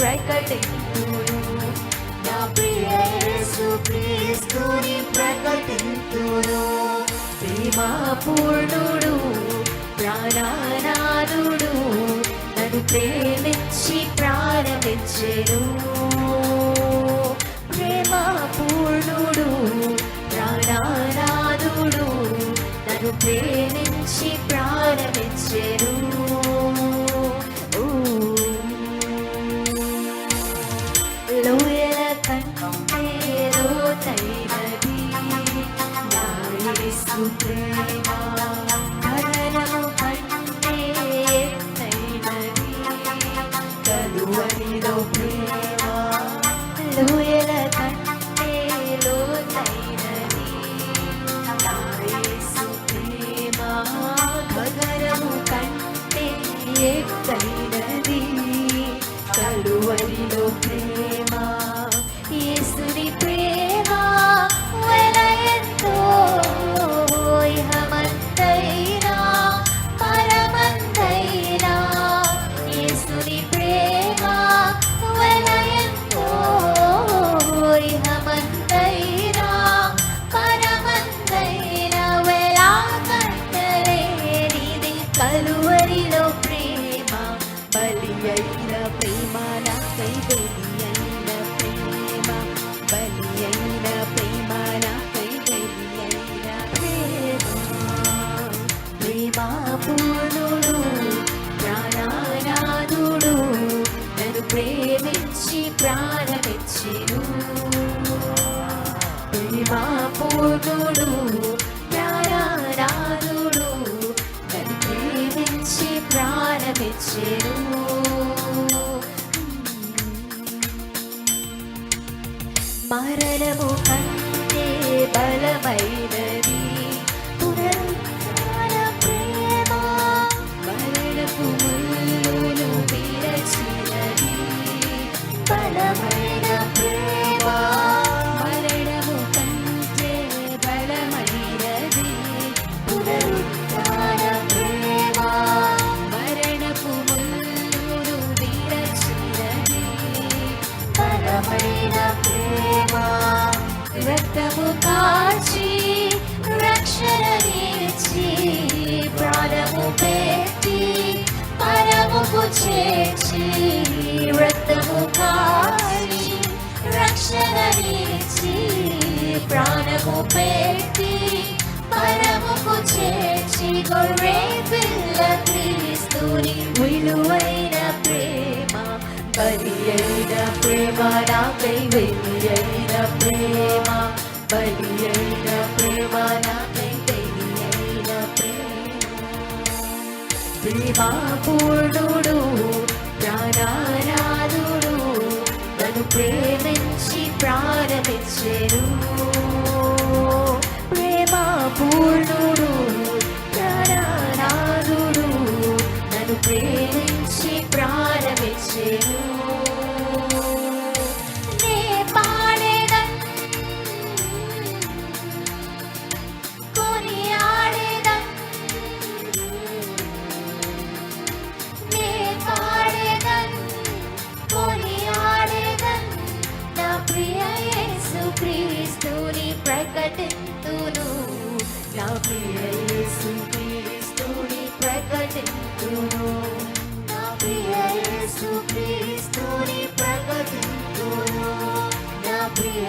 క్రీస్తుని ప్రకటింతును నా ప్రియ యేసు క్రీస్తుని ప్రకటింతును. ప్రేమ పూర్ణుడు నన్ను ప్రేమించి ప్రారంభించెను ప్రేమ లోయల కంటే లోతైనది నా యేసు ప్రేమ కలువరిలో ప్రేమ? బలి అయిన ప్రేమ నాకై బలి అయిన ప్రేమ. బలి అయిన ప్రేమ నాకై బలి అయిన ప్రేమ. ప్రేమ పూర్ణుడు ప్రాణనాథుడు నన్ను ప్రేమించి ప్రాణమిచ్చిను. ప్రేమ పూర్ణుడు ప్రాణమిచ్చెను మరణము బలమైన ప్రేమ రక్తము కాచి రక్షణ రక్షణనిచ్చి ప్రాణము పెట్టి పరముకు చేర్చి రక్తము కాచి రక్షణ రక్షణనిచ్చి ప్రాణము పెట్టి పరముకు చేర్చి గొర్రె పిల్ల క్రీస్తుని విలువై బలి అయిన ప్రేమ నాకై వెలి ప్రేమ బలి ప్రేమ నాకై వెలి ప్రేమ ప్రేమ నన్ను ప్రియ యేసు క్రీస్తుని ప్రకటింతును. నా ప్రియ యేసు క్రీస్తుని ప్రకటింతును. నా ప్రియ యేసు క్రీస్తుని ప్రకటింతును. నా ప్రియ